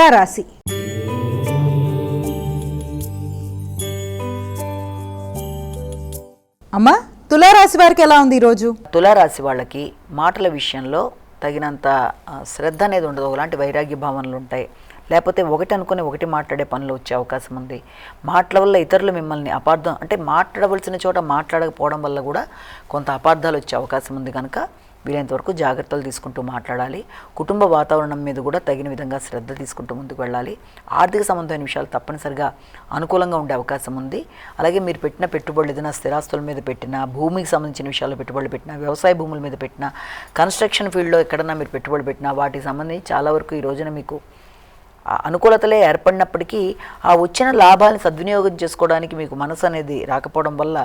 తులారాశి. అమ్మా తులారాశి వారికి ఎలా ఉంది ఈరోజు? తులారాశి వాళ్ళకి మాటల విషయంలో తగినంత శ్రద్ధ అనేది ఉండదు. ఒకలాంటి వైరాగ్య భావనలు ఉంటాయి. లేకపోతే ఒకటి అనుకుని ఒకటి మాట్లాడే పనులు వచ్చే అవకాశం ఉంది. మాటల వల్ల ఇతరులు మిమ్మల్ని అపార్థం అంటే మాట్లాడవలసిన చోట మాట్లాడకపోవడం వల్ల కూడా కొంత అపార్థాలు వచ్చే అవకాశం ఉంది కనుక వీలైనంత వరకు జాగ్రత్తలు తీసుకుంటూ మాట్లాడాలి. కుటుంబ వాతావరణం మీద కూడా తగిన విధంగా శ్రద్ధ తీసుకుంటూ ముందుకు వెళ్ళాలి. ఆర్థిక సంబంధమైన విషయాలు తప్పనిసరిగా అనుకూలంగా ఉండే అవకాశం ఉంది. అలాగే మీరు పెట్టిన పెట్టుబడులు ఏదైనా స్థిరాస్తుల మీద పెట్టినా భూమికి సంబంధించిన విషయాల్లో పెట్టుబడులు పెట్టినా వ్యవసాయ భూముల మీద పెట్టినా కన్స్ట్రక్షన్ ఫీల్డ్లో ఎక్కడన్నా మీరు పెట్టుబడి పెట్టినా వాటికి సంబంధించి చాలా వరకు ఈ రోజున మీకు అనుకూలతలే ఏర్పడినప్పటికీ ఆ వచ్చిన లాభాలను సద్వినియోగం చేసుకోవడానికి మీకు మనసు అనేది రాకపోవడం వల్ల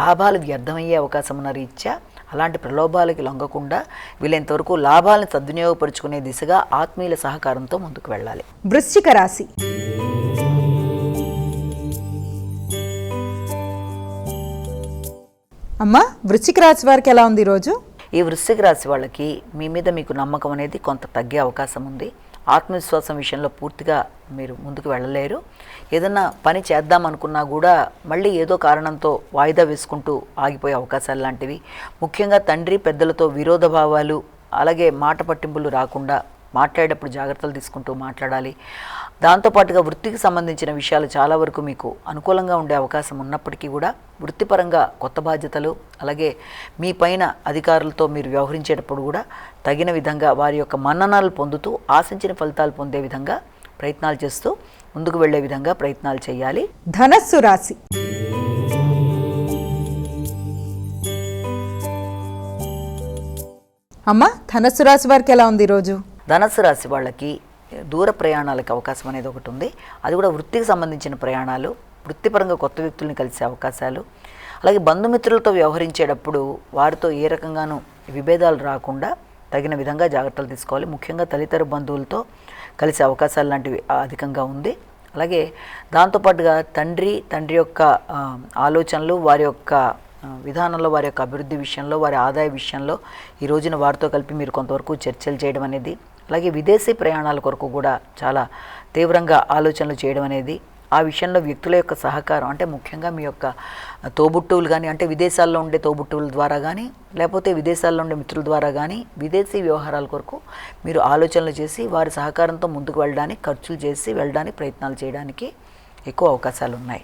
లాభాలు వ్యర్థమయ్యే అవకాశం ఉన్న రీత్యా అలాంటి ప్రలోభాలకి లొంగకుండా వీలైనంతవరకు లాభాలను సద్వినియోగపరుచుకునే దిశగా ఆత్మీయుల సహకారంతో ముందుకు వెళ్ళాలి. వృశ్చిక రాశి. అమ్మా వృశ్చిక రాశి వారికి ఎలా ఉంది ఈరోజు ఈ వృశ్చిక రాశి వాళ్ళకి మీ మీద మీకు నమ్మకం అనేది కొంత తగ్గే అవకాశం ఉంది. ఆత్మవిశ్వాసం విషయంలో పూర్తిగా మీరు ముందుకు వెళ్ళలేరు. ఏదన్నా పని చేద్దాం అనుకున్నా కూడా మళ్ళీ ఏదో కారణంతో వాయిదా వేసుకుంటూ ఆగిపోయే అవకాశాలు లాంటివి. ముఖ్యంగా తండ్రి పెద్దలతో విరోధ భావాలు అలాగే మాట పట్టింపులు రాకుండా మాట్లాడేటప్పుడు జాగ్రత్తలు తీసుకుంటూ మాట్లాడాలి. దాంతోపాటుగా వృత్తికి సంబంధించిన విషయాలు చాలా వరకు మీకు అనుకూలంగా ఉండే అవకాశం ఉన్నప్పటికీ కూడా వృత్తిపరంగా కొత్త బాధ్యతలు అలాగే మీ పైన అధికారులతో మీరు వ్యవహరించేటప్పుడు కూడా తగిన విధంగా వారి యొక్క మన్ననాలు పొందుతూ ఆశించిన ఫలితాలు పొందే విధంగా ప్రయత్నాలు చేస్తూ ముందుకు వెళ్ళే విధంగా ప్రయత్నాలు చేయాలి. ధనస్సు రాశి. అమ్మ ధనస్సు రాశి వారికి ఎలా ఉంది ఈరోజు? ధనస్సు రాశి వాళ్ళకి దూర ప్రయాణాలకు అవకాశం అనేది ఒకటి ఉంది. అది కూడా వృత్తికి సంబంధించిన ప్రయాణాలు వృత్తిపరంగా కొత్త వ్యక్తుల్ని కలిసే అవకాశాలు. అలాగే బంధుమిత్రులతో వ్యవహరించేటప్పుడు వారితో ఏ రకంగానూ విభేదాలు రాకుండా తగిన విధంగా జాగ్రత్తలు తీసుకోవాలి. ముఖ్యంగా తదితర బంధువులతో కలిసే అవకాశాలు లాంటివి అధికంగా ఉంది. అలాగే దాంతోపాటుగా తండ్రి తండ్రి యొక్క ఆలోచనలు వారి యొక్క విధానంలో వారి యొక్క అభివృద్ధి విషయంలో వారి ఆదాయ విషయంలో ఈ రోజున వారితో కలిపి మీరు కొంతవరకు చర్చలు చేయడం అనేది అలాగే విదేశీ ప్రయాణాల కొరకు కూడా చాలా తీవ్రంగా ఆలోచనలు చేయడం అనేది ఆ విషయంలో వ్యక్తుల యొక్క సహకారం అంటే ముఖ్యంగా మీ యొక్క తోబుట్టువులు కానీ అంటే విదేశాల్లో ఉండే తోబుట్టువుల ద్వారా కానీ లేకపోతే విదేశాల్లో ఉండే మిత్రుల ద్వారా కానీ విదేశీ వ్యవహారాల కొరకు మీరు ఆలోచనలు చేసి వారి సహకారంతో ముందుకు వెళ్ళడానికి ఖర్చులు చేసి వెళ్ళడానికి ప్రయత్నాలు చేయడానికి ఎక్కువ అవకాశాలు ఉన్నాయి